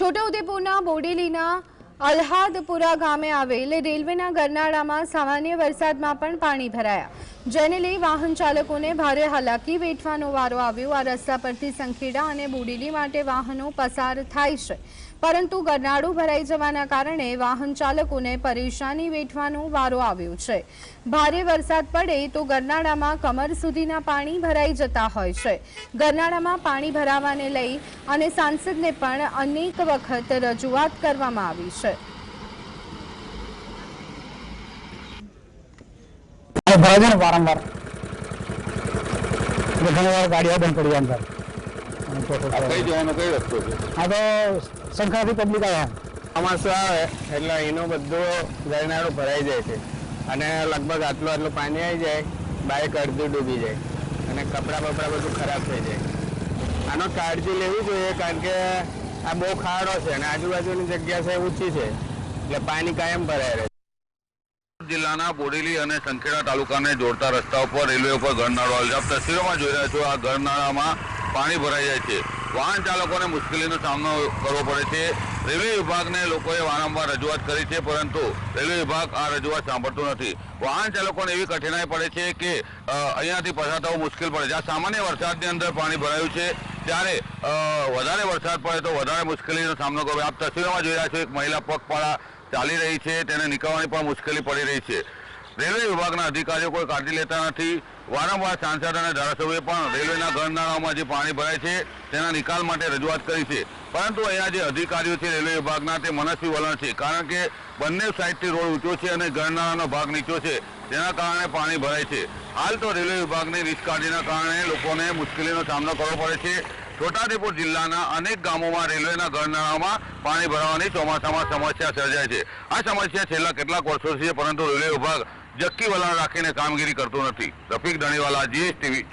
છોટાઉદેપુરના બોડેલીના અલ્હાદપુરા ગામે આવેલ રેલવેના ગરનાળામાં સામાન્ય વરસાદમાં પણ પાણી ભરાયા. જેને લઈ વાહન ચાલકોને ભારે હાલાકી વેઠવાનો વારો આવ્યો. આ રસ્તા પરથી સંખેડા અને બોડેલી માટે વાહનો પસાર થાય છે. પરંતુ ગરનાળું ભરાઈ જવાના કારણે વાહન ચાલકોને પરેશાની વેઠવાનો વારો આવ્યો છે. ભારે વરસાદ પડે તો ગરનાળામાં કમર સુધીના પાણી ભરાઈ જતા હોય છે. ગરનાળામાં પાણી ભરાવાને લઈ અને સાંસદને પણ અનેક વખત રજૂઆત કરવામાં આવી છે. અને ભરાય છે ને વારંવાર. ઘણી વાર ગાડીઓ બંધ પડી અંદર. તો- આ શંખાથી પબ્લિક આવ્યા. ચોમાસું આવે? એટલે એનું બધું ગરનાળો ભરાઈ જાય છે. અને લગભગ આટલું આટલું પાણી આવી જાય બાઇક અડધી ડૂબી જાય. અને કપડાં બપડા બધું ખરાબ થઈ જાય. આનો કાળજી લેવી જોઈએ, કારણ કે આ બહુ ખાડો છે અને આજુબાજુની જગ્યા છે ઊંચી છે. એટલે પાણી કાયમ ભરાય રહે જિલ્લાના બોડેલી અને સંખેડા તાલુકાને જોડતા રસ્તા ઉપર રેલવે ઉપર ગરનાળો આપ તસવીરોમાં જોઈ રહ્યા છો, આ ગરનાળામાં પાણી ભરાઈ જાય છે. વાહન ચાલકોને મુશ્કેલીનો સામનો કરવો પડે છે. રેલવે વિભાગને લોકોએ વારંવાર રજૂઆત કરી છે, પરંતુ રેલવે વિભાગ આ રજૂઆત સાંભળતો નથી. વાહન ચાલકોને એવી કઠિનાઈ પડે છે કે અહીંયાથી પસાર થવું મુશ્કેલ પડે છે. આ સામાન્ય વરસાદની અંદર પાણી ભરાયું છે. ત્યારે વધારે વરસાદ પડે તો વધારે મુશ્કેલીનો સામનો કરવો. આપ તસવીરોમાં જોઈ રહ્યા છો એક મહિલા પગપાળા ચાલી રહી છે, તેને નીકળવાની પણ મુશ્કેલી પડી રહી છે. રેલવે વિભાગના અધિકારીઓ કોઈ કાળજી લેતા નથી. વારંવાર સાંસદ અને ધારાસભ્યોએ પણ રેલવેના ગણનાળાઓમાં જે પાણી ભરાય છે, તેના નિકાલ માટે રજૂઆત કરી છે. પરંતુ અહીંયા જે અધિકારીઓ છે રેલવે વિભાગના, તે મનસ્વી વલણ છે. કારણ કે બંને સાઈડથી રોડ ઊંચો છે અને ગણનાળાનો ભાગ નીચો છે. તેના કારણે પાણી ભરાય છે. હાલ તો રેલવે વિભાગની નિષ્કાળજીના કારણે લોકોને મુશ્કેલીનો સામનો કરવો પડે છે. છોટાઉદેપુર જિલ્લાના અનેક ગામોમાં રેલવેના ગરનાળામાં પાણી ભરાવાની ચોમાસામાં સમસ્યા સર્જાય છે. આ સમસ્યા છેલ્લા કેટલાક વર્ષોથી છે, પરંતુ રેલવે વિભાગ જક્કી વલણ રાખીને કામગીરી કરતું નથી. રફીક ધણીવાલા, જીએસટીવી